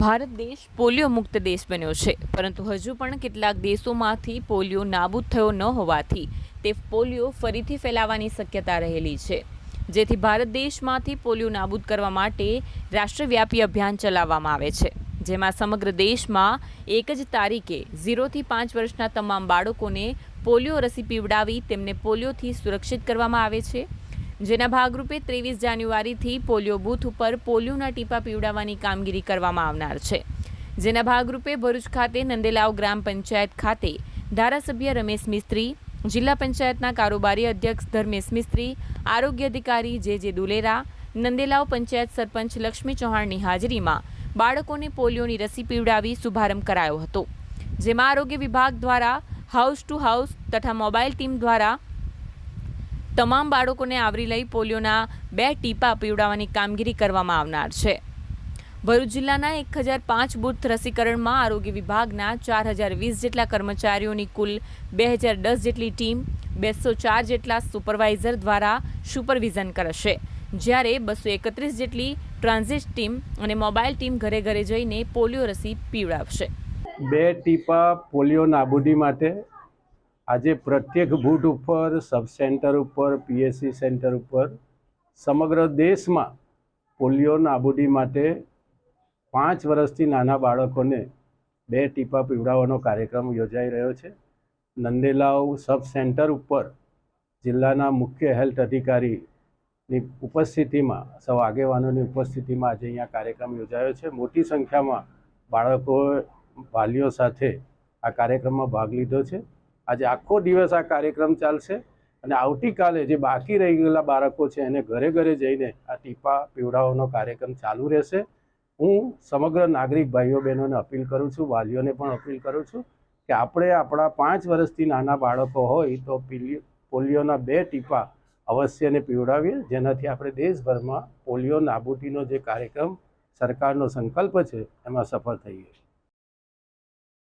ભારત દેશ પોલિયો મુક્ત દેશ બન્યો છે. પરંતુ હજુ પણ કેટલાક દેશોમાંથી પોલિયો નાબૂદ થયો ન હોવાથી તે પોલિયો ફરીથી ફેલાવાની શક્યતા રહેલી છે. જેથી ભારત દેશમાંથી પોલિયો નાબૂદ કરવા માટે રાષ્ટ્રવ્યાપી અભિયાન ચલાવવામાં આવે છે. જેમાં સમગ્ર દેશમાં એક જ તારીખે ઝીરોથી પાંચ વર્ષના તમામ બાળકોને પોલિયો રસી પીવડાવી તેમને પોલિયોથી સુરક્ષિત કરવામાં આવે છે. જેના ભાગરૂપે ત્રેવીસ જાન્યુઆરીથી પોલિયો બૂથ ઉપર પોલિયોના ટીપા પીવડાવવાની કામગીરી કરવામાં આવનાર છે. જેના ભાગરૂપે ભરૂચ ખાતે નંદેલાવ ગ્રામ પંચાયત ખાતે ધારાસભ્ય રમેશ મિસ્ત્રી, જિલ્લા પંચાયતના કારોબારી અધ્યક્ષ ધર્મેશ મિસ્ત્રી, આરોગ્ય અધિકારી જે જે દુલેરા, નંદેલાવ પંચાયત સરપંચ લક્ષ્મી ચૌહાણની હાજરીમાં બાળકોને પોલિયોની રસી પીવડાવી શુભારંભ કરાયો હતો. જેમાં આરોગ્ય વિભાગ દ્વારા હાઉસ ટુ હાઉસ તથા મોબાઈલ ટીમ દ્વારા તમામ બાળકોને આવરી લઈ પોલિયોના બે ટીપા પીવડાવવાની કામગીરી કરવામાં આવનાર છે. ભરૂચ જિલ્લાના એક હજાર પાંચ બુથ રસીકરણમાં આરોગ્ય વિભાગના ચાર હજાર વીસ જેટલા કર્મચારીઓની કુલ બે હજાર દસ જેટલી ટીમ, બેસો ચાર જેટલા સુપરવાઇઝર દ્વારા સુપરવિઝન કરશે. જ્યારે બસો એકત્રીસ જેટલી ટ્રાન્ઝિટ ટીમ અને મોબાઈલ ટીમ ઘરે ઘરે જઈને પોલિયો રસી પીવડાવશે. બે ટીપા પોલિયો નાબૂદી માટે આજે પ્રત્યેક બૂથ ઉપર સબ સેન્ટર ઉપર, પીએસસી સેન્ટર ઉપર, સમગ્ર દેશમાં પોલિયો નાબૂદી માટે પાંચ વર્ષથી નાના બાળકોને બે ટીપા પીવડાવવાનો કાર્યક્રમ યોજાઈ રહ્યો છે. નંદેલાવ સબ સેન્ટર ઉપર જિલ્લાના મુખ્ય હેલ્થ અધિકારીની ઉપસ્થિતિમાં, સૌ આગેવાનોની ઉપસ્થિતિમાં આજે અહીંયા કાર્યક્રમ યોજાયો છે. મોટી સંખ્યામાં બાળકો, વાલીઓ સાથે આ કાર્યક્રમમાં ભાગ લીધો છે. આજે આખો દિવસ આ કાર્યક્રમ ચાલશે અને આવતીકાલે જે બાકી રહી ગયેલા બાળકો છે એને ઘરે ઘરે જઈને આ ટીપા પીવડાવવાનો કાર્યક્રમ ચાલુ રહેશે. હું સમગ્ર નાગરિક ભાઈઓ બહેનોને અપીલ કરું છું, વાલીઓને પણ અપીલ કરું છું કે આપણે આપણા પાંચ વર્ષથી નાના બાળકો હોય તો પીલી, પોલિયોના બે ટીપા અવશ્યને પીવડાવીએ, જેનાથી આપણે દેશભરમાં પોલિયો નાબૂદીનો જે કાર્યક્રમ સરકારનો સંકલ્પ છે એમાં સફળ થઈએ.